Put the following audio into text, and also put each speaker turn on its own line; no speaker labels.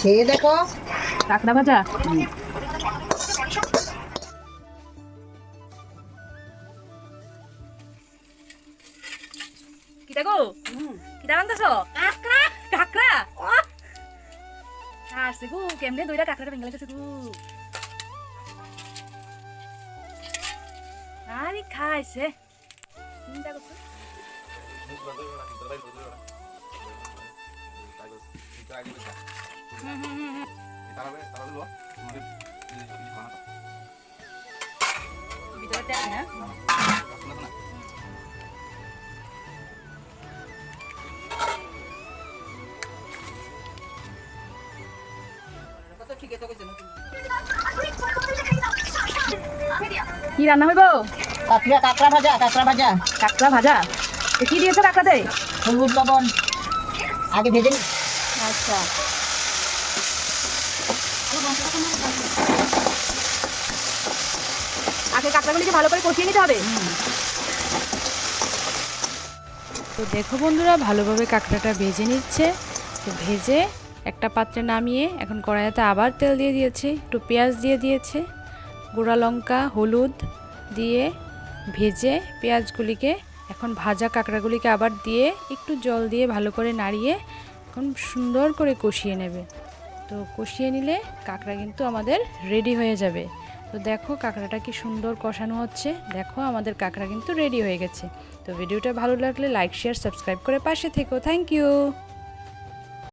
খেয়ে দেখো।
কাঁকড়া ভাজা? কি দেখো কি দাঁড়ান্তাছ কাঁকড়া? কাঁকড়া? আসছে গো গেছে গো। আরে খাইছে। চিন্তা করছ। ভিতরে তেল না কি রান্না হইব?
কাঁকড়া কাঁকড়া ভাজা কাঁকড়া ভাজা।
কাঁকড়া ভাজা। কি দিয়েছ কাঁকড়াতে?
হলুদ লবণ। আগে ভেজে নি
আচ্ছা। আগে কাঁকড়াগুলিকে ভালো করে কষিয়ে নিতে হবে?
তো দেখো বন্ধুরা ভালোভাবে কাঁকড়াটা ভেজে নিচ্ছে। তো ভেজে একটা পাত্রে নামিয়ে এখন কড়াইতে আবার তেল দিয়ে দিয়েছে একটু পেঁয়াজ দিয়ে দিয়েছে গুঁড়া লঙ্কা হলুদ দিয়ে ভেজে পেঁয়াজগুলিকে এখন ভাজা কাঁকড়াগুলিকে আবার দিয়ে একটু জল দিয়ে ভালো করে নাড়িয়ে এখন সুন্দর করে কষিয়ে নেবে। তো কষিয়ে নিলে কাঁকড়া কিন্তু আমাদের রেডি হয়ে যাবে। তো দেখো কাঁকড়াটা কি সুন্দর কষানো হচ্ছে। দেখো আমাদের কাঁকড়া কিন্তু রেডি হয়ে গেছে। তো ভিডিওটা ভালো লাগলে লাইক শেয়ার সাবস্ক্রাইব করে পাশে থেকো। Thank you